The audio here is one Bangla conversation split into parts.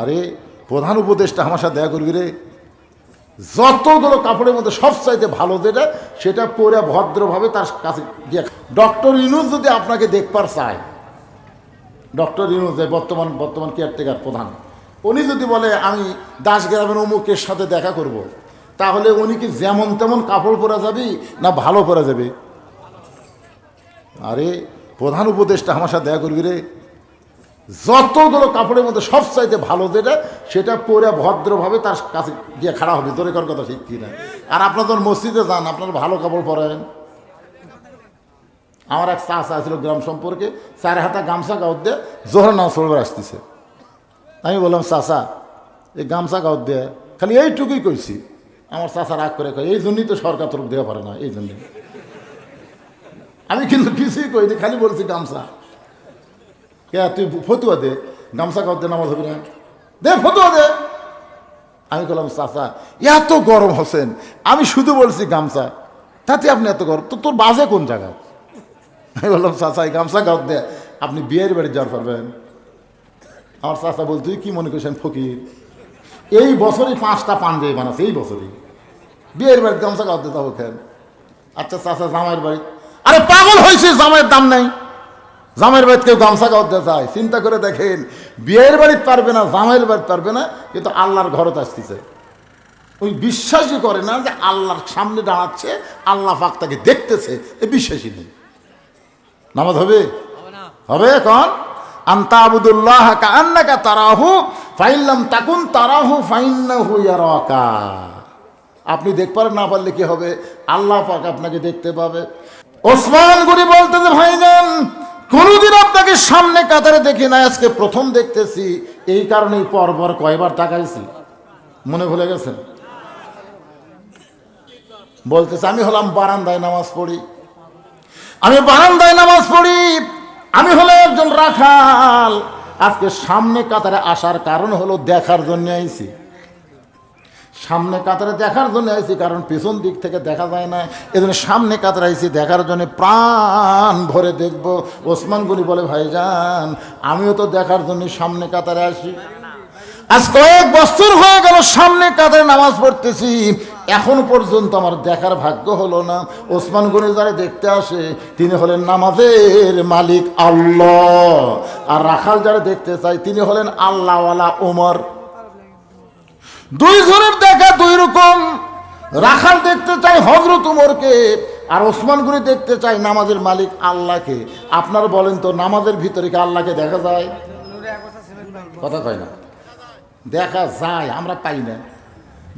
আরে প্রধান উপদেশটা আমার সাথে দেখা করবি রে যতগুলো কাপড়ের মধ্যে সবচাইতে ভালো যেটা, সেটা পরে ভদ্রভাবে তার কাছে গিয়ে ডক্টর ইনুজ যদি আপনাকে দেখবার চায়, ডক্টর ইনুজ বর্তমান বর্তমান কেয়ারটেকার প্রধান, উনি যদি বলে, আমি দাস গ্রামের অমুকের সাথে দেখা করব। তাহলে উনি কি যেমন তেমন কাপড় পরা যাবি না ভালো পরা যাবে আরে প্রধান উপদেশটা আমার সাথে দেখা করবি রে যতগুলো কাপড়ের মধ্যে সবচাইতে ভালো যেটা, সেটা পরে ভদ্রভাবে তার কাছে গিয়ে খাড়া হবে। জোরে কর কথা ঠিক কিনা। আর যখন মসজিদে যান, আপনার ভালো কাপড় পরেন। আমার এক চা ছিল গ্রাম সম্পর্কে চার হাতা গামছা গাউত দিয়ে জোহর নাম সরবার আসতেছে। আমি বললাম, চাচা, এই গামছা গাউত দিয়ে খালি এইটুকুই কইছি। আমার চাচা রাগ করে কয়, এই জন্যই তো সরকার তরফ দেওয়া পারে না, এই জন্যই। আমি কিন্তু কিছুই কইনি, খালি বলছি গামছা। কে তুই ফতুয়া দে, গামছা গাউত নামাজ হবে না? দে ফতুয়া দে। আমি বললাম চাচা, এত গরম হোসেন, আমি শুধু বলছি গামছা। তাতে আপনি এত গরম, তো তোর বাজে কোন জায়গায় আমি বললাম, চাচা, এই গামছা গাউত দে আপনি বিয়ের বাড়ি যাওয়ার পারবেন? আমার চাচা বল তুই কি মনে করছেন ফকির? এই বছরই পাঁচটা পাঞ্জাবি বানাচ্ছে এই বছরই। বিয়ের বাড়িতে গামছা গাউত দিতে হবে কেন? আচ্ছা চাচা, জামাইয়ের বাড়ি। আরে পাগল হয়েছে জামাইয়ের দাম নাই। জামাইয়ের বাড়িতে কেউ গামছা দিতে চায় চিন্তা করে দেখেন। বিয়ের বাড়িতে পারবে না জামাইয়ের বাড়িতে পারবে না কিন্তু আল্লাহর ঘরত আসতেছে। ওই বিশ্বাসই করে না যে আল্লাহর সামনে দাঁড়াচ্ছে আল্লাহ পাক তাকে দেখতেছে এ বিশ্বাসই নেই। নামাজ হবে? হবে এখন? আন্তা আবুদুল্লাহ কান্নাকা তারাহু ফাইল্লাম তাকুন তারাহু ফাইন্নাহু ইয়ারাকা। আপনি দেখবার না পারলে কি হবে? আল্লাহ পাক আপনাকে দেখতে পাবে। ওসমান গনি বলতেছে ভাইজান কোনোদিন আপনাকে সামনে কাতারে দেখি না আজকে প্রথম দেখতেছি। এই কারণেই পরপর কয়বার তাকাইছি। মনে ভুলে গেছেন? বলতেছে, আমি হলাম বারান্দায় নামাজ পড়ি। আমি বারান্দায় নামাজ পড়ি। আমি হলো একজন রাখাল। আজকে সামনে কাতারে আসার কারণ হলো দেখার জন্য আইছি। সামনে কাতারে দেখার জন্য আইছি, কারণ পেছন দিক থেকে দেখা যায় না। এজন্য সামনে কাতারে আইছি, দেখার জন্য প্রাণ ভরে দেখব। ওসমান গনি বলে, ভাইজান, আমিও তো দেখার জন্য সামনে কাতারে আসি। আজ কয়েক বছর হয়ে গেল সামনে কাতারে নামাজ পড়তেছি। এখন পর্যন্ত আমার দেখার ভাগ্য হলো না। ওসমান গনি যারা দেখতে আসে, তিনি হলেন নামাজের মালিক আল্লাহ। আর রাখাল যারা দেখতে চাই, তিনি হলেন আল্লাহওয়ালা ওমর দুই জনের দেখা দুই রকম। রাখাল দেখতে চাই হজরত উমরকে, আর ওসমান গনি দেখতে চাই নামাজের মালিক আল্লাহকে। আপনারা বলেন তো, নামাজের ভিতরে কি আল্লাহকে দেখা যায়? কথা কয় না। দেখা যায়, আমরা পাই না।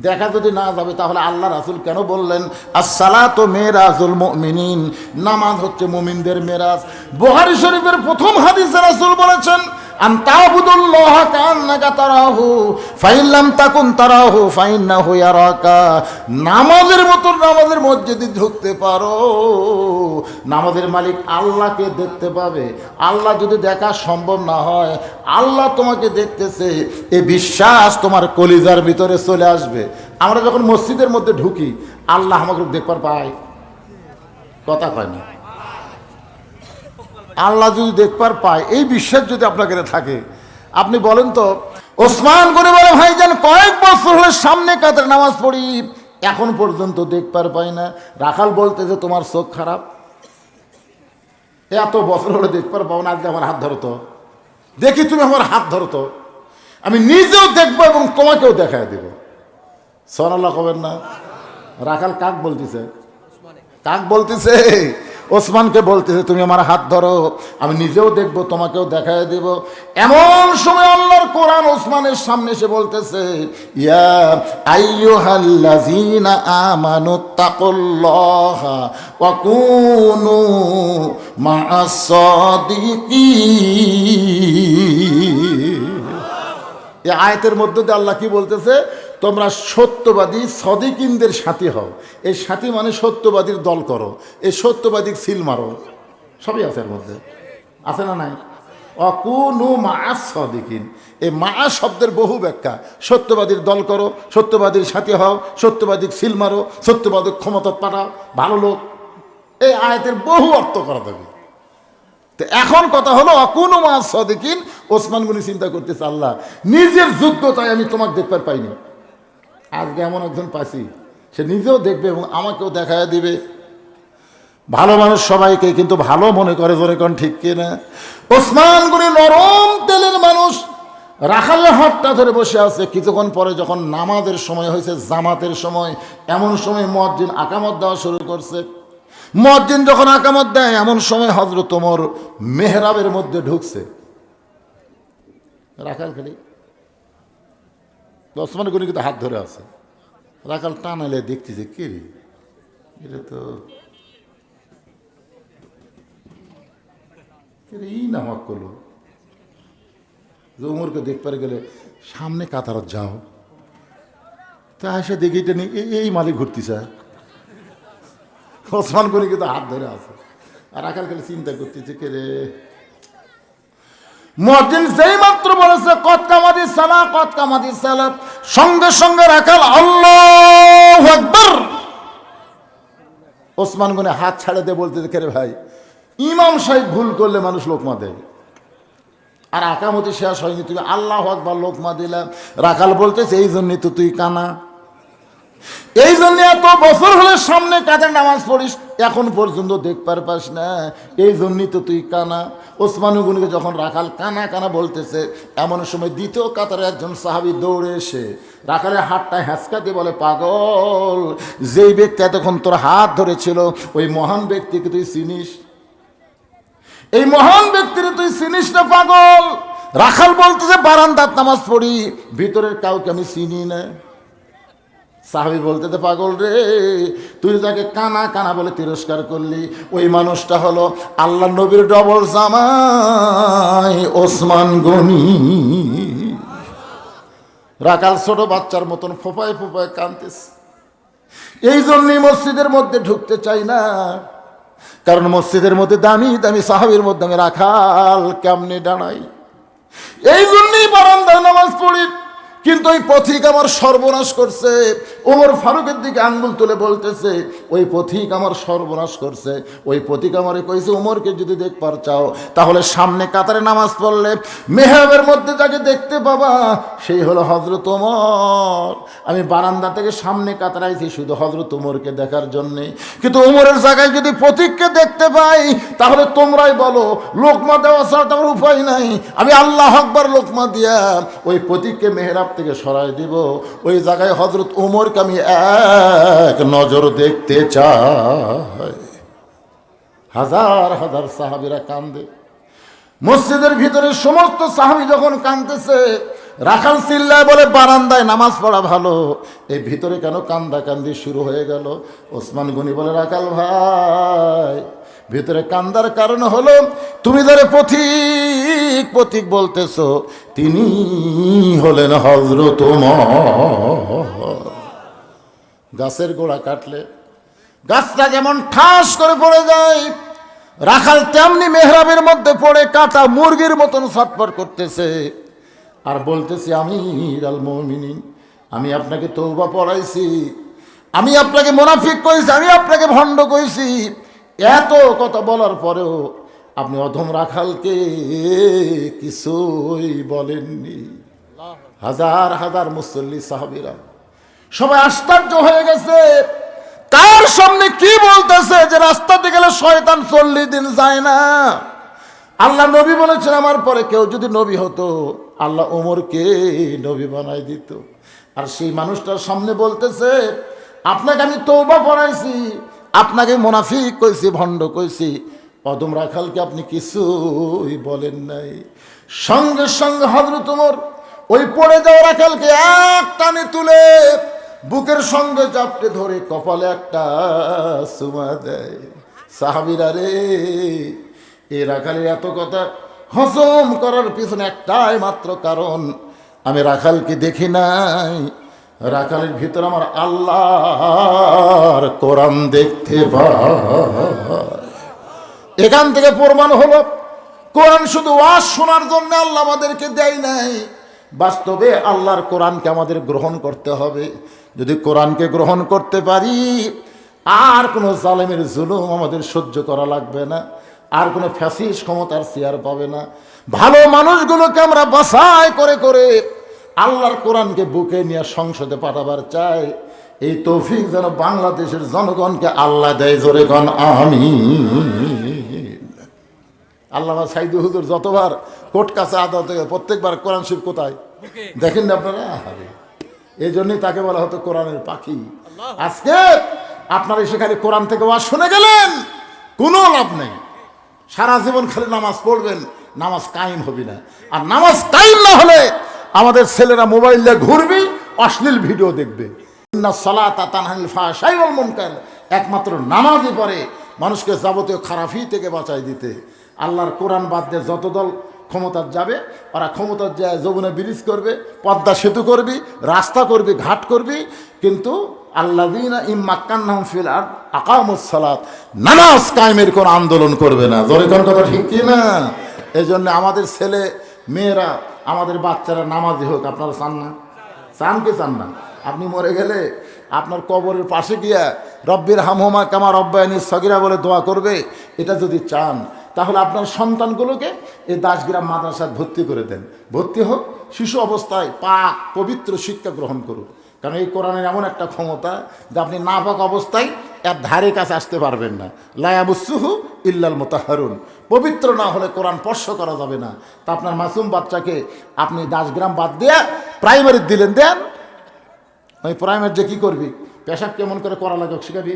দেখা যদি না যাবে, তাহলে আল্লাহ রাসুল কেন বললেন আসসালা তো মেয়েরাজুল মিনিন নামাজ হচ্ছে মুমিনদের মেরাজ। বোহারি শরীফের প্রথম হাদিসে রাসুল বলেছেন আন তাবুদুল্লাহ কান্নাকা তারাহু ফাইল্লাম তাকুন তারাহু, ফাইন্নাহু ইয়ারাকা। নামাজের মতো নামাজের মসজিদে ঢুকতে পারো। নামাজের মালিক আল্লাহকে দেখতে পাবে। আল্লাহ যদি দেখা সম্ভব না হয়, আল্লাহ তোমাকে দেখতেছে, এ বিশ্বাস তোমার কলিজার ভিতরে চলে আসবে। আমরা যখন মসজিদের মধ্যে ঢুকি, আল্লাহ আমাকে দেখবার পাই কথা কয় না। আল্লাহ যদি দেখবার পায়, এই বিশ্বাস যদি আপনাকে থাকে। আপনি বলেন তো, ওসমান করে বলে ভাইজান কয়েক বছর হলে সামনে কাতের নামাজ পড়ি, এখন পর্যন্ত দেখবার পাই না। রাখাল বলতে যে, তোমার চোখ খারাপ? এত বছর হলে দেখবার পাবো না আজকে আমার হাত ধরতো দেখি তুমি আমার হাত ধরতো আমি নিজেও দেখব এবং তোমাকেও দেখায় দেব। সোনাল্লাহ কবেন না? রাখাল কাক বলতেছে? কাক বলতেছে ওসমানকে বলতেছে, তুমি আমার হাত ধরো, আমি নিজেও দেখব, তোমাকেও দেখায় দেব। এমন সময় আল্লাহর কোরআন ওসমানের সামনে এসে বলতেছে, ইয়া আমানু মধ্যে দিয়ে আল্লাহ কি বলতেছে? তোমরা সত্যবাদী সদিকিনদের সাথী হও। এই সাথী মানে সত্যবাদীর দল করো। এই সত্যবাদীর সিল মারো। সবই আছে এর মধ্যে। আছে না নাই? অকুনু মাস সদিকিন। এই মা শব্দের বহু ব্যাখ্যা। সত্যবাদীর দল করো, সত্যবাদীর সাথী হও, সত্যবাদীর সিল মারো, সত্যবাদীর ক্ষমতা পাঠাও, ভালো লোক। এই আয়তের বহু অর্থ করা যাবে। তো এখন কথা হলো, অকুন মা সদিকিন। ওসমান গুনি চিন্তা করতেছে, আল্লাহ, নিজের যোগ্যতায় আমি তোমাকে দেখবার পাইনি। আজকে এমন একজন পাইছি, সে নিজেও দেখবে এবং আমাকেও দেখায় দিবে। ভালো মানুষ সবাইকে কিন্তু ভালো মনে করে, জোরে কোন ঠিক কিনা? ওসমান গুনি নরম তেলের মানুষ, রাখালের হাতটা ধরে বসে আছে। কিছুক্ষণ পরে যখন নামাজের সময় হয়েছে, জামাতের সময়, এমন সময় মসজিদ আকামত দেওয়া শুরু করছে। মসজিদ যখন আকামত দেয়, এমন সময় হজরত তোমার মেহরাবের মধ্যে ঢুকছে। রাখাল খালি ওসমান গুনি কিন্তু হাত ধরে আছে। রাখাল টানালে দেখতেছে কে? এটা তো এই নামাক করল। যে উমরকে দেখতে গেলে সামনে কাতারত যাও। তা এসে দেখি এটা নিয়ে এই- মালিক ঘুরতিছে। ওসমান করে কিন্তু হাত ধরে আছে। আর আকাল খালি চিন্তা করতেছে, কে রে? মসজিদ যেই মাত্র বলেছে, কত কামাদি সালা কত কামাদি সালা সঙ্গে সঙ্গে রাখাল, আল্লাহ একবার ওসমান গুনে হাত ছাড়ে দে বলতে দেখে ভাই, ইমাম সাহেব ভুল করলে মানুষ লোকমা দেয় আর আকামতি শেষ হয়নি, তুমি আল্লাহ একবার লোকমা দিলাম রাখাল বলতেছে, এই জন্যই তো তুই কানা। এই জন্য এত বছর হলে সামনে কাজের নামাজ পড়িস, এখন পর্যন্ত দেখবার পাস না। এই জন্যই তো তুই কানা। ওসমানুগুনিকে যখন রাখাল কানা কানা বলতেছে, এমন সময় দ্বিতীয় কাতারে একজন সাহাবি দৌড়ে এসে রাখালের হাতটা হ্যাঁচকা দিয়ে বলে, পাগল, যেই ব্যক্তি এতক্ষণ তোর হাত ধরেছিল, ওই মহান ব্যক্তিকে তুই চিনিস? এই মহান ব্যক্তির তুই চিনিস না, পাগল। রাখাল বলতেছে বারান্দার নামাজ পড়ি, ভিতরের কাউকে আমি চিনি না। সাহাবি বলতে তো পাগল রে। তুই তাকে কানা কানা বলে তিরস্কার করলি। ওই মানুষটা হলো আল্লাহ নবীর ডবল জামাই, ওসমান গনি। রাকাল ছোট বাচ্চার মতন ফোপায় ফোপায় কানতেছে এই জন্যই মসজিদের মধ্যে ঢুকতে চাই না। কারণ মসজিদের মধ্যে দামি দামি সাহাবির মধ্যে আমি রাখাল কেমনে দাঁড়াই? এই জন্যই বারান্দায় নামাজ পড়ি। কিন্তু ওই পথিক আমার সর্বনাশ করছে। ওমর ফারুকের দিকে আঙ্গুল তুলে বলতেছে, ওই পথিক আমার সর্বনাশ করছে। ওই পথিক আমারে কইছে, ওমরকে যদি দেখবার চাও, তাহলে সামনে কাতারে নামাজ পড়লে মেহরাবের মধ্যে যাকে দেখতে পাবা, সেই হলো হজরত ওমর। আমি বারান্দা থেকে সামনে কাতারাইছি শুধু হজরত ওমরকে দেখার জন্যে। কিন্তু ওমরের জায়গায় যদি পথিককে দেখতে পাই, তাহলে তোমরাই বলো, লোকমা দেওয়া ছাড়া উপায় নাই। আমি আল্লাহ আকবার লোকমা দিয়া ওই পথিককে মেহরাব থেকে সরাই দিব। ওই জায়গায় হজরত ওমরকে আমি এক নজর দেখতে চাই। হাজার হাজার সাহাবিরা কান্দে। মসজিদের ভিতরে সমস্ত সাহাবি যখন কান্দতেছে রাখাল চিল্লায় বলে, বারান্দায় নামাজ পড়া ভালো। এই ভিতরে কেন কান্দা কান্দি শুরু হয়ে গেল? ওসমান গনি বলে, রাখাল ভাই ভিতরে কান্দার কারণ হলো, তুমি ধরে পথিক পথিক বলতেছো, তিনি হলেন হজরত গাছের গোড়া কাটলে, গাছটা যেমন ঠাস করে পড়ে যায়, রাখাল তেমনি মেহরাবের মধ্যে পড়ে, কাটা মুরগির মতন ছটফট করতেছে। আর বলতেছি আমি আল মমিনিন, আমি আপনাকে তৌবা পড়াইছি, আমি আপনাকে মোনাফিক কইছি আমি আপনাকে ভণ্ড কইছি এত কথা বলার পরেও আপনি অধম রাখালকে কিছুই বলেননি। হাজার হাজার মুসল্লি সাহাবিরা। সবাই আশ্চর্য হয়ে গেছে। কার সামনে কি বলতেছে যে রাস্তাতে গেলে শয়তান চল্লিশ দিন যায় না? আল্লাহ নবী বলেছেন, আমার পরে কেউ যদি নবী হতো, আল্লাহ ওমরকে নবী বানাই দিত। আর সেই মানুষটার সামনে বলতেছে, আপনাকে আমি তৌবা পড়াইছি আপনাকে মোনাফিক কইছি, ভণ্ড কইছি। অদম রাখালকে আপনি কিছুই বলেন নাই। সঙ্গে সঙ্গে হজরত ওমর ওই পড়ে যাওয়া রাখালকে এক টানে তুলে বুকের সঙ্গে চাপটে ধরে কপালে একটা সুমা দেয়। সাহাবিরা রে, এ রাখালের এত কথা হজম করার পিছনে একটাই মাত্র কারণ, আমি রাখালকে দেখি নাই। রাখালের ভিতর আমার আল্লাহর কোরআন দেখতে এখান থেকে প্রমাণ হলো, কোরআন শুধু ওয়াজ শোনার জন্য আল্লাহ আমাদেরকে দেয় নাই। বাস্তবে আল্লাহর কোরআনকে আমাদের গ্রহণ করতে হবে। যদি কোরআনকে গ্রহণ করতে পারি, আর কোনো জালেমের জুলুম আমাদের সহ্য করা লাগবে না, আর কোনো ফ্যাসিস ক্ষমতার চেয়ার পাবে না। ভালো মানুষগুলোকে আমরা বাসায় করে করে আল্লাহর কোরআনকে বুকে নিয়ে সংসদে পাঠাবার চাই। এই তৌফিক যেন বাংলাদেশের জনগণকে আল্লাহ দেয় জোরে গণ আমি আল্লামা সাইদু হুজুর যতবার কোর্ট কাছে আদালতে প্রত্যেকবার কোরআন শিব কোথায়? দেখেন না আপনারা? এই জন্যই তাকে বলা হতো কোরআনের পাখি। আজকে আপনারা এসে খালি কোরআন থেকে ওয়াজ শুনে গেলেন কোনো লাভ নেই। সারা জীবন খালি নামাজ পড়বেন নামাজ কায়েম হবি না। আর নামাজ কায়েম না হলে আমাদের ছেলেরা মোবাইল দিয়ে ঘুরবে, অশ্লীল ভিডিও দেখবে। একমাত্র নামাজই পরে মানুষকে যাবতীয় খারাপই থেকে বাঁচাই দিতে। আল্লাহর কোরআন বাদ দিয়ে যত দল ক্ষমতার যাবে, ওরা ক্ষমতার যায় যমুনা ব্রিজ করবে, পদ্মা সেতু করবি, রাস্তা করবি, ঘাট করবি। কিন্তু আল্লাদিনা ইম্মাক্কান্নাহুম ফিল আর আকামুস সালাত। নামাজ কায়েমের কোনো আন্দোলন করবে না। জোরে কোন কথা ঠিক কি না এই জন্য আমাদের ছেলে, মেয়েরা আমাদের বাচ্চারা নামাজি হোক, আপনারা চান না? চান কি চান না? আপনি মরে গেলে আপনার কবরের পাশে গিয়া রব্বির হামহমা কামা রব্বায়নি সগিরা বলে দোয়া করবে, এটা যদি চান, তাহলে আপনার সন্তানগুলোকে এই দাসগ্রাম মাদ্রাসায় ভর্তি করে দেন। ভর্তি হোক, শিশু অবস্থায় পা পবিত্র শিক্ষা গ্রহণ করুক। কারণ এই কোরআনের এমন একটা ক্ষমতা যে আপনি না পাক অবস্থায় এর ধারে কাছে আসতে পারবেন না। লায়াবুসুহু ইল্লাল মোতাহারুন। পবিত্র না হলে কোরআন স্পর্শ করা যাবে না। তা আপনার মাসুম বাচ্চাকে আপনি দাসগ্রাম বাদ দিয়ে প্রাইমারি দিলেন, দেন। ওই প্রাইমারি যে কী করবি? পেশাব কেমন করে করা লাগে শিখাবি?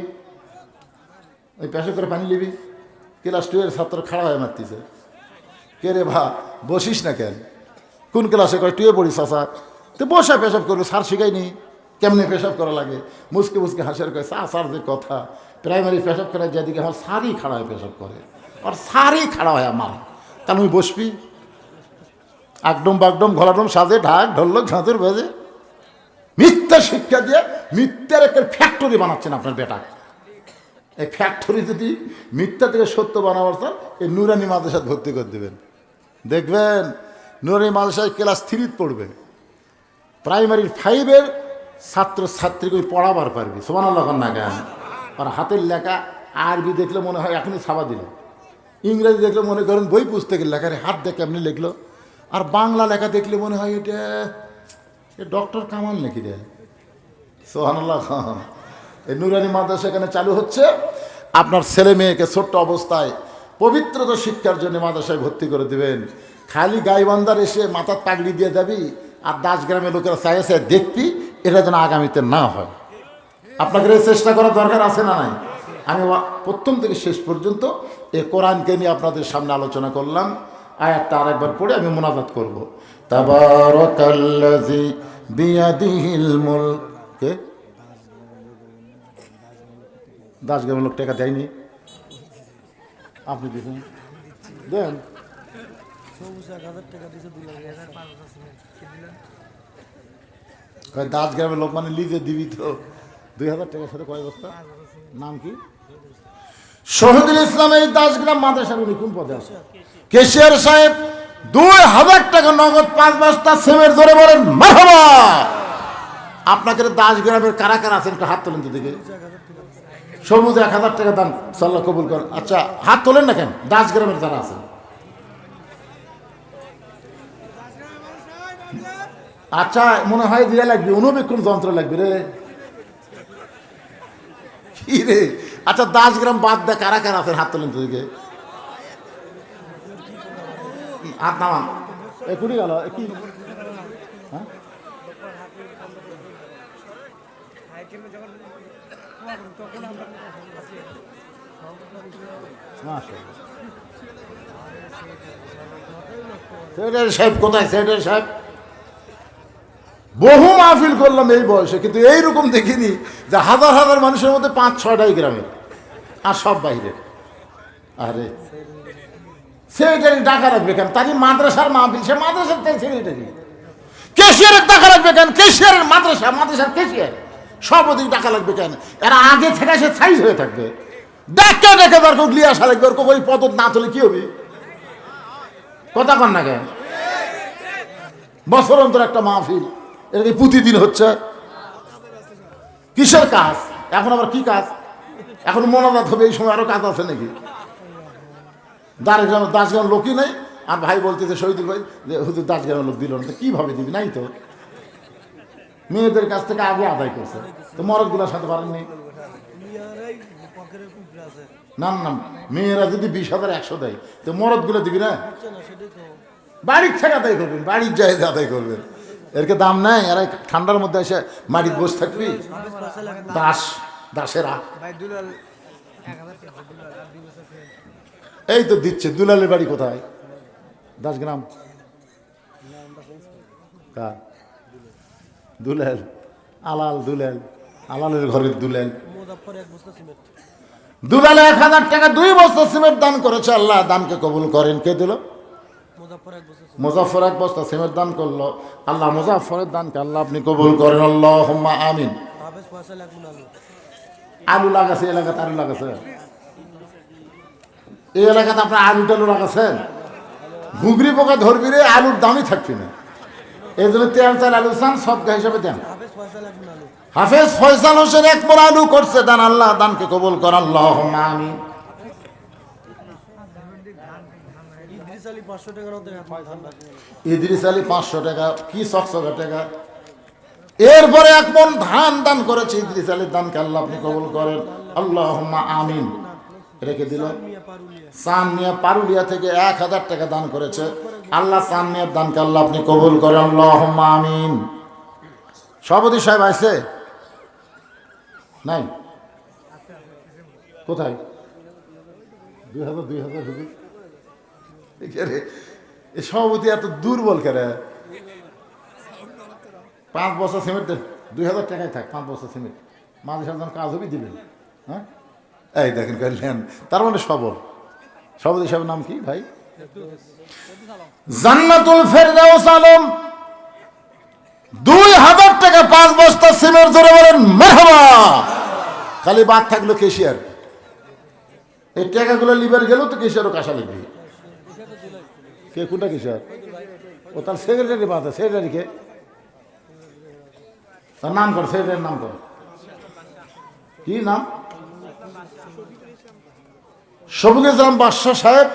ওই পেশাব করে পানি নিবি? ক্লাস টুয়ের ছাত্র খাড়া হয়ে মারতেছে। কে রে ভা, বসিস না কেন? কোন ক্লাসে করে টুয়ে পড়িস আসা তো বসা পেশাব করবে, স্যার শিখাইনি কেমনি পেশাব করা লাগে? মুসকে মুসকে হাসের কয়, সা, স্যার, যে কথা। প্রাইমারি পেশাব করে যেদিকে আমার সারই খাড়া হয়ে পেশাব করে। আর সারই খাড়া হয় আমার। তাহলে আমি বসবি। আকডম বাগডম ঘোলাডম সাজে, ঢাক ঢোলক ঝাঁতুর বেজে। মিথ্যা শিক্ষা দিয়ে মিথ্যার একটা ফ্যাক্টরি বানাচ্ছেন আপনার বেটা। এই ফ্যাক্টরি যদি মিথ্যা থেকে সত্য বানাবার চান, এই নুরানি মাদ্রাসায় ভর্তি করে দেবেন। দেখবেন, নুরানি মাদ্রাসায় ক্লাস থ্রিত পড়বে। প্রাইমারি ফাইভের ছাত্র ছাত্রীকে পড়াবার পারবি। সমান আল্লাহ না কেন? আর হাতের লেখা আরবি দেখলে মনে হয় এখনই ছাপা দিল। ইংরেজি দেখলে মনে করেন বই পুস্তকের লেখারে হাত দেখে এমনি লিখলো। আর বাংলা লেখা দেখলে মনে হয় এটা, এ ডক্টর কামাল নাকি রে? সোহানুল্লাহ খান এই নুরানি মাদ্রাসা এখানে চালু হচ্ছে। আপনার ছেলে মেয়েকে ছোট্ট অবস্থায় পবিত্রতা শিক্ষার জন্য মাদ্রাসায় ভর্তি করে দিবেন। খালি গাইবান্দার এসে মাথার পাগড়ি দিয়ে যাবি, আর দাস গ্রামের লোকেরা চাই চাই দেখবি এটা যেন আগামীতে না হয়। আপনাদের চেষ্টা করার দরকার আছে না নাই? আমি প্রথম থেকে শেষ পর্যন্ত এই কোরআনকে নিয়ে আপনাদের সামনে আলোচনা করলাম। আয়াতটা আরেকবার পড়ে আমি মোনাজাত করব। তাবারাকাল্লাযী বিয়াদিহিল মুলক। দাস লোক টাকা দেয়নি। আপনি দিবেন দেন। কয় দাস গ্রামের লোক মানে লিজে দিবি তো দুই হাজার টাকার সাথে কয় বস্তা? নাম কি? শহীদুল ইসলাম এই দাসগ্রাম মাদ্রাসার উনি কোন পদে আছে? কেশিয়ার সাহেব, দুই হাজার টাকা নগদ, পাঁচ বস্তা সেমের ধরে বলেন, মারহাবা! আপনাকে দাসগ্রামের কারা কারা আছেন হাত তোলেন তো দিকে সবুজ এক হাজার টাকা দান, সাল্লাহ কবুল করেন। আচ্ছা হাত তোলেন না কেন? দাসগ্রামের যারা আছেন। আচ্ছা মনে হয় দিয়ে লাগবে, অনুবেক্ষণ যন্ত্র লাগবে রে। কি রে? আচ্ছা দাস গ্রাম বাদ দে, কারা কারা আছেন হাত তোলেন তোদিকে? হাত নামান। কুড়ি গেল কি? হ্যাঁ? সাহেব কোথায়? সাহেব? বহু মাহফিল করলাম এই বয়সে, কিন্তু এইরকম দেখিনি যে হাজার হাজার মানুষের মধ্যে পাঁচ, ছয়টাই গ্রামের আর সব বাইরের আরে। সেক্রেটারি ডাকা রাখবে কেন? তারই মাদ্রাসার মাহফিল, সে মাদ্রাসার সেক্রেটারি কেশিয়ারের টাকা লাগবে কেন? কেশিয়ারের মাদ্রাসা, মাদ্রাসার কেশিয়ার সব ওদিক টাকা লাগবে কেন? এরা আগে থেকে সে সাইজ হয়ে থাকবে। দেখে দেখে তার গুলি আসা লাগবে। ওই পদ না তুলে কি হবে? কথা কন না কেন? বছর অন্তর একটা মাহফিল। এটা কি প্রতিদিন হচ্ছে? কিসের কাজ? এখন আবার কি কাজ? এখন মনোনাথ হবে, এই সময় আরও কাজ আছে নাকি? দাঁড়িয়ে দাস গ্রাম লোকই নেই, আর ভাই বলতেছে শহীদুল ভাই যে, হুজুর দাস গ্রামের লোক দিল না। তো কীভাবে দিবি? নাই তো। মেয়েদের কাছ থেকে আগে আদায় করছে। তো মরদগুলোর সাথে পারেননি। না না মেয়েরা যদি বিশ হাজার একশো দেয়, তো মরদগুলো দিবি না? বাড়ির থেকে আদায় করবেন, বাড়ির জায়গা আদায় করবেন। এরকে দাম নেই আর ঠান্ডার মধ্যে এসে মাটির বসে থাকবি? দাস দাসেরা। এই তো দিচ্ছে দুলালের বাড়ি কোথায়? দাসগ্রাম। কার? দুলাল আলাল দুলাল আলালের ঘরের দুলাল। দুলালে এক হাজার টাকা দুই বস্তা সিমেন্ট দান করেছে আল্লাহ দানকে কবুল করেন। কে দিল? মুজাফর এক বস্তা মুজাফর এক বস্তা সিমেন্ট দান করল। আল্লাহ মুজাফরের দানকে আল্লাহ আপনি কবুল করেন। আল্লাহ আমিন। আলু লাগাছে এলাকাতে আলু লাগাছে। এই এলাকাতে আপনার আলু টালু লাগাছেন। ঘুগরি পোকা ধরবি রে, আলুর দামই থাকবে না। এই জন্য তেল তেল আলু চান সবকা হিসাবে দেন। হাফেজ ফয়সাল হোসেন এক আলু করছে, দান আল্লাহ দানকে কবুল কর আল্লাহ আমি ইদ্রিস আলী পাঁচশো টাকা কি চকচকা টাকা। এরপরে এক মন ধান দান করেছে ইদ্রিস আলীর দানকে আল্লাহ আপনি কবুল করেন। আল্লাহ আমিন। রেখে দিল। পারুলিয়া। মিয়া পারুলিয়া থেকে এক হাজার টাকা দান করেছে। আল্লাহ চান মিয়ার দানকে আল্লাহ আপনি কবুল করেন। আল্লাহ আমিন। সভাপতি সাহেব আছে নাই? কোথায়? দুই হাজার দুই হাজার? সভাপতি এত দুর্বল কেরে? পাঁচ বছর সিমেন্ট দুই হাজার টাকায় থাক, পাঁচ বছর সিমেন্ট। মাঝে সাথে কাজ হবি দিবেন হ্যাঁ? এই দেখেন কইলেন তার মানে সবল। সবল হিসাবে নাম কি ভাই? জান্নাতুল ফেরদাউস আলম। দুই হাজার টাকা, পাঁচ বস্তা সিমেন্ট ধরে বলেন মেহবা খালি বাদ থাকল কেশিয়ার। এই টাকাগুলো লিবার গেলেও তো কেশিয়ারও কাঁসা লিখবি কে কোনটা কেশিয়ার ও তার সেক্রেটারি বাদ সেক্রেটারিকে তার নাম কর সেক্রেটারির নাম কর। কি নাম? শফিক ইসলাম বাদশাহ সাহেব,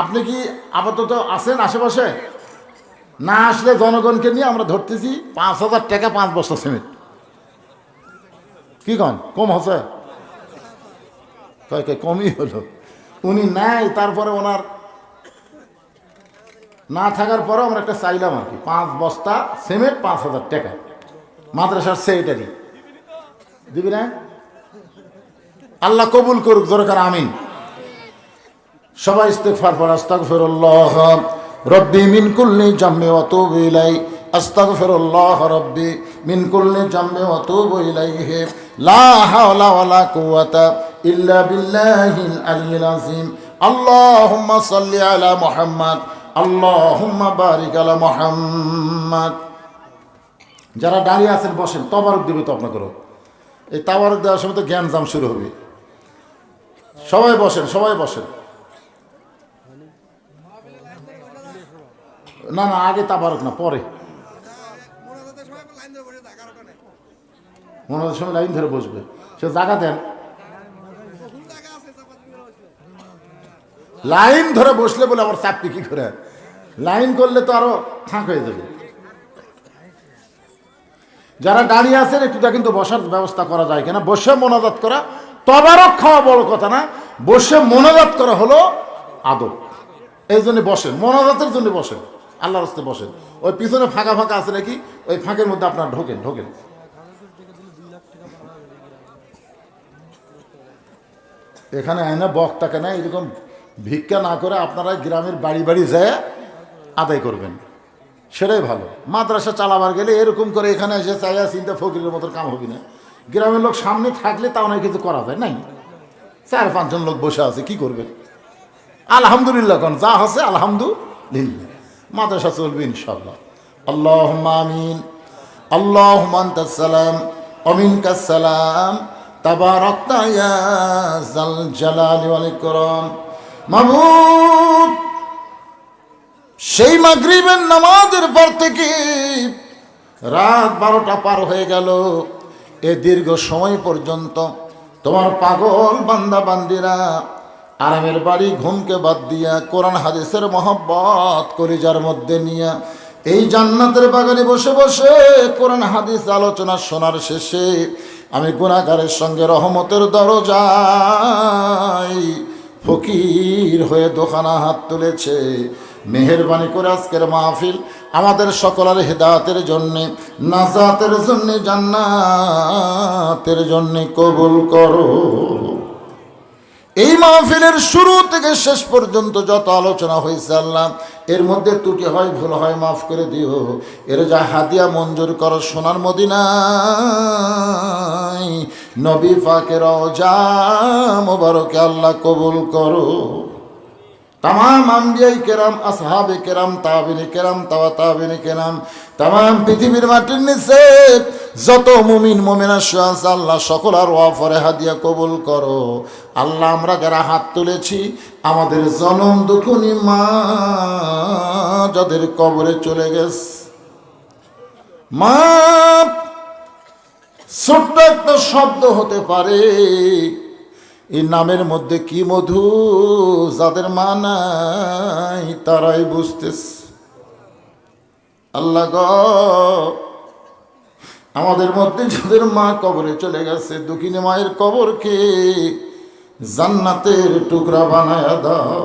আপনি কি আপাতত আছেন আশেপাশে? না আসলে জনগণকে নিয়ে আমরা ধরতেছি পাঁচ হাজার টাকা পাঁচ বস্তা সিমেন্ট কি কন? কম হচ্ছে? কমই হলো। উনি নেয় তারপরে ওনার না থাকার পরেও আমরা একটা চাইলাম আর কি, পাঁচ বস্তা সিমেন্ট, পাঁচ হাজার টাকা। মাদ্রাসার সেক্রেটারি। দিবি না? আল্লাহ কবুল করুক দরকার আমিন। সবাই ইস্তেগফার পড়, আস্তাগফিরুল্লাহ, রব্বি মিন কুল্লি জাম্মি ওয়া তুবু ইলাই আস্তাগফিরুল্লাহ, রব্বি মিন কুল্লি জাম্মি ওয়া তুবু ইলাইহি। লা হাওলা ওয়ালা কুওয়াতা ইল্লা বিল্লাহিল আলিয়্যিল আযীম। আল্লাহুম্মা সাল্লি আলা মুহাম্মদ। আল্লাহুম্মা বারিক আলা মুহাম্মদ। যারা দাঁড়িয়ে আছেন, বসেন, তবারক দিবে তো আপনাদেরও। এই তাবারক দেওয়ার সময় তো জ্ঞান জাম শুরু হবে। সবাই বসেন সবাই বসেন। না না, আগে তাবারক না, পরে। মনে সময় লাইন ধরে বসবে। সে জায়গা দেন। লাইন ধরে বসলে বলে আবার চাপটি কি করে? লাইন করলে তো আরও ফাঁক হয়ে যাবে। যারা দাঁড়িয়ে আছেন একটুটা কিন্তু বসার ব্যবস্থা করা যায় কিনা। বসে মোনাজাত করা, তবারক খাওয়া বড় কথা না। বসে মোনাজাত করা হলো আদব। এই জন্য বসেন। মোনাজাতের জন্য বসেন। আল্লাহর হস্তে বসেন। ওই পিছনে ফাঁকা ফাঁকা আছে নাকি? ওই ফাঁকের মধ্যে আপনার ঢোকেন ঢোকেন। এখানে আয়না বক্তাকে না, এরকম ভিক্ষা না করে আপনারা গ্রামের বাড়ি বাড়ি যায় আদায় করবেন। সেটাই ভালো। মাদ্রাসা চালাবার গেলে এরকম করে এখানে এসে চাইয়া চিন্তা ফকিরের মতো কাম হবে না। গ্রামের লোক সামনে থাকলে তাও না কিছু করা যায়? নাই। চার, পাঁচজন লোক বসে আছে, কি করবে আলহামদুলিল্লাহ কন, যা আছে আলহামদুলিল্লাহ। মাদ্রাসা চলবে ইনশাল্লাহ আল্লাহ আমিন। আল্লাহ সালাম। অমিন কাসালাম জাল জালালি ওয়াল মাবুদ সেই মাগরিবের নামাজের পর থেকে রাত বারোটা পার হয়ে গেল। এ দীর্ঘ সময় পর্যন্ত তোমার পাগল বান্দা বান্দিরা, আরামের বাড়ি ঘুমকে বাদ দিয়া কোরআন, হাদিসের মহব্বত কলিজার মধ্যে নিয়া এই জান্নাতের বাগানে বসে বসে কোরআন, হাদিস আলোচনা শোনার শেষে আমি গুণাগারের সঙ্গে রহমতের দরজায় ফকির হয়ে দোকানা হাত তুলেছে। মেহরবানি করে আজকের মাহফিল আমাদের সকলের হেদাতের জন্যে, নাজাতের জন্যে, জান্নাতের জন্যে কবুল করো। এই মাহফিলের শুরু থেকে শেষ পর্যন্ত যত আলোচনা হয়েছে আল্লাহ, এর মধ্যে ত্রুটি হয়, ভুল হয়, মাফ করে দিও। এর যা হাদিয়া মঞ্জুর করো সোনার মদিনায়। নবী ফাকের যা মোবারকে আল্লাহ কবুল করো। তাম আম্বিয়াই কেরাম, আসহাবে কেরাম তাবিনী কেরাম, তাওয়া তাবিনী কেরাম তাম পৃথিবীর মাটির নিচে যত মুমিন মুমিনা আছে আল্লাহ সকল আর ওয়াফরে হাদিয়া কবুল করো। আল্লাহ, আমরা যারা হাত তুলেছি, আমাদের জনম দুখুনি মা যাদের কবরে চলে গেছে। মা, ছোট্ট একটা শব্দ হতে পারে। এই নামের মধ্যে কি মধু? যাদের মা নাই, তারাই বুঝতেছে। আল্লাহ গ আমাদের মধ্যে যাদের মা কবরে চলে গেছে, দুঃখিনী মায়ের কবরকে জান্নাতের টুকরা বানায় দাও।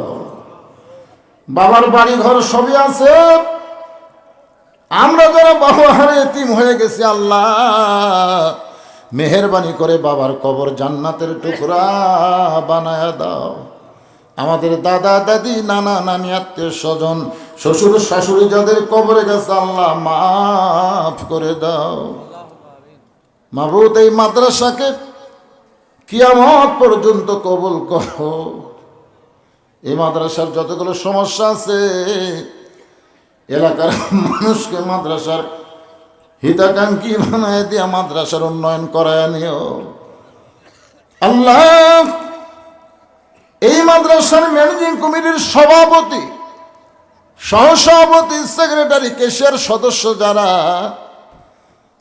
বাবার বাড়ি ঘর সবই আছে। আমরা যারা বাবা হারে এতিম হয়ে গেছি, আল্লাহ মেহরবানি করে বাবার কবর জান্নাতের টুকরা বানায় দাও। আমাদের দাদা, দাদি, নানা, নানি, আত্মীয় স্বজন, শ্বশুর, শাশুড়ি যাদের কবরে গেছে, আল্লাহ মাফ করে দাও। মাবুদ এই মাদ্রাসাকে কিয়ামত পর্যন্ত কবুল করো। এই মাদ্রাসার যতগুলো সমস্যা আছে, এলাকার মানুষকে মাদ্রাসার হিতাকাঙ্ক্ষী বানায় দিয়া মাদ্রাসার উন্নয়ন করায় নিও আল্লাহ, এই মাদ্রাসার ম্যানেজিং কমিটির সভাপতি, সহসভাপতি, সেক্রেটারি, কেশিয়ার সদস্য যারা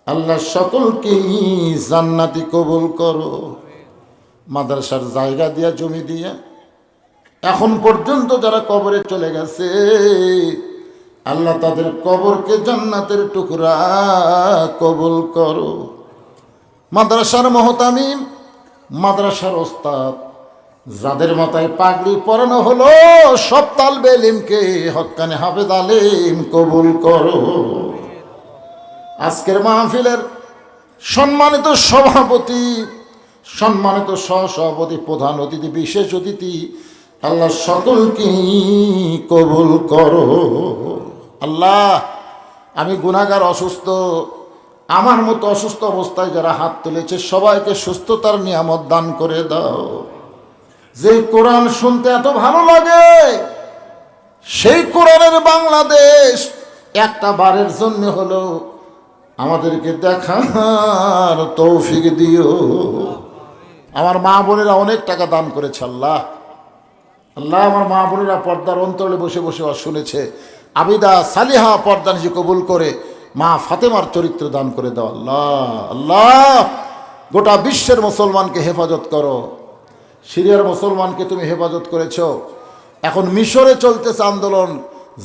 আল্লাহ সকলকেই জান্নাতি কবুল করো। মাদ্রাসার জায়গা দিয়া, জমি দিয়া। এখন পর্যন্ত যারা কবরে চলে গেছে, আল্লাহ তাদের কবরকে জান্নাতের টুকরা কবুল করো। মাদ্রাসার মহতামিম, মাদ্রাসার ওস্তাদ, যাদের মাথায় পাগড়ি পরানো হলো, সব তালবে এলিমকে হকানে হাফেজ আলিম কবুল করো। আজকের মাহফিলের সম্মানিত সভাপতি, সম্মানিত সহসভাপতি, প্রধান অতিথি, বিশেষ অতিথি, আল্লাহ সকলকেই কবুল করো। আল্লাহ, আমি গুণাগার অসুস্থ, আমার মতো অসুস্থ অবস্থায় যারা হাত তুলেছে, সবাইকে সুস্থতার নিয়ামত দান করে দাও। যে কোরআন শুনতে এত ভালো লাগে, সেই কোরআনের বাংলাদেশ একটা বারের জন্য হলো আমাদেরকে দেখার তৌফিক দিও। আমার মা বোনেরা অনেক টাকা দান করেছে, আল্লাহ। আল্লাহ, আমার মা বোনেরা পর্দার অন্তরে বসে বসে শুনেছে। আবিদা সালিহা পর্দা নিজে কবুল করে, মা ফাতেমার চরিত্র দান করে দাও, আল্লাহ। আল্লাহ, গোটা বিশ্বের মুসলমানকে হেফাজত করো। সিরিয়ার মুসলমানকে তুমি হেফাজত করেছ। এখন মিশরে চলতেছে আন্দোলন,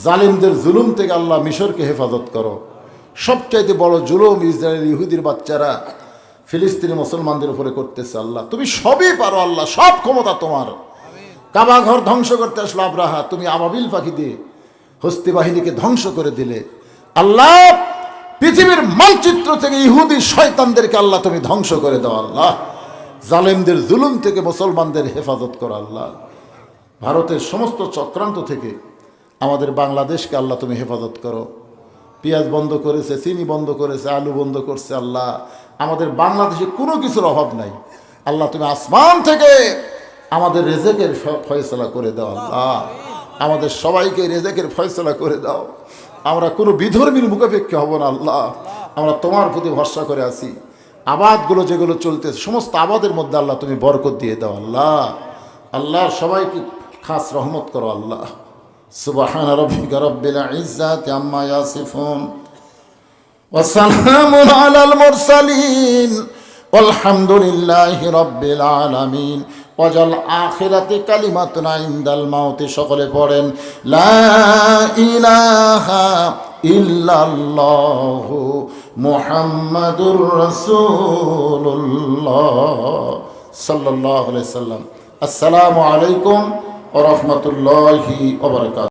জালিমদের জুলুম থেকে আল্লাহ মিশরকে হেফাজত করো। সবচাইতে বড় জুলুম ইসরায়েল ইহুদির বাচ্চারা ফিলিস্তিনি মুসলমানদের উপরে করতেছে আল্লাহ। তুমি সবই পারো আল্লাহ, সব ক্ষমতা তোমার। কাবা ঘর ধ্বংস করতে আসলো আব্রাহা, তুমি আবাবিল পাখি দিয়ে হস্তি বাহিনীকে ধ্বংস করে দিলে। আল্লাহ, পৃথিবীর মানচিত্র থেকে ইহুদি শয়তানদেরকে আল্লাহ তুমি ধ্বংস করে দাও আল্লাহ। জালেমদের জুলুম থেকে মুসলমানদের হেফাজত করো আল্লাহ। ভারতের সমস্ত চক্রান্ত থেকে আমাদের বাংলাদেশকে আল্লাহ তুমি হেফাজত করো। পেঁয়াজ বন্ধ করেছে, চিনি বন্ধ করেছে, আলু বন্ধ করছে, আল্লাহ। আমাদের বাংলাদেশে কোনো কিছুর অভাব নাই। আল্লাহ, তুমি আসমান থেকে আমাদের রেজেকের ফয়সলা করে দাও, আল্লাহ। আমাদের সবাইকে রেজেকের ফয়সলা করে দাও। আমরা কোনো বিধর্মীর মুখাপেক্ষে হব না, আল্লাহ। আমরা তোমার প্রতি ভরসা করে আছি। আবাদগুলো যেগুলো চলতেছে, সমস্ত আবাদের মধ্যে আল্লাহ, তুমি বরকত দিয়ে দাও, আল্লাহ। আল্লাহ, সবাইকে খাস রহমত করো, আল্লাহ। سبحان ربك رب العزة عما يصفون وسلام على المرسلين والحمد لله رب العالمين وجل آخرة كلمتنا عند الموت شغل بورن لا إله إلا الله محمد رسول الله صلى الله عليه وسلم السلام عليكم ওয়া রাহমাতুল্লাহি ওয়া বারাকাতুহু।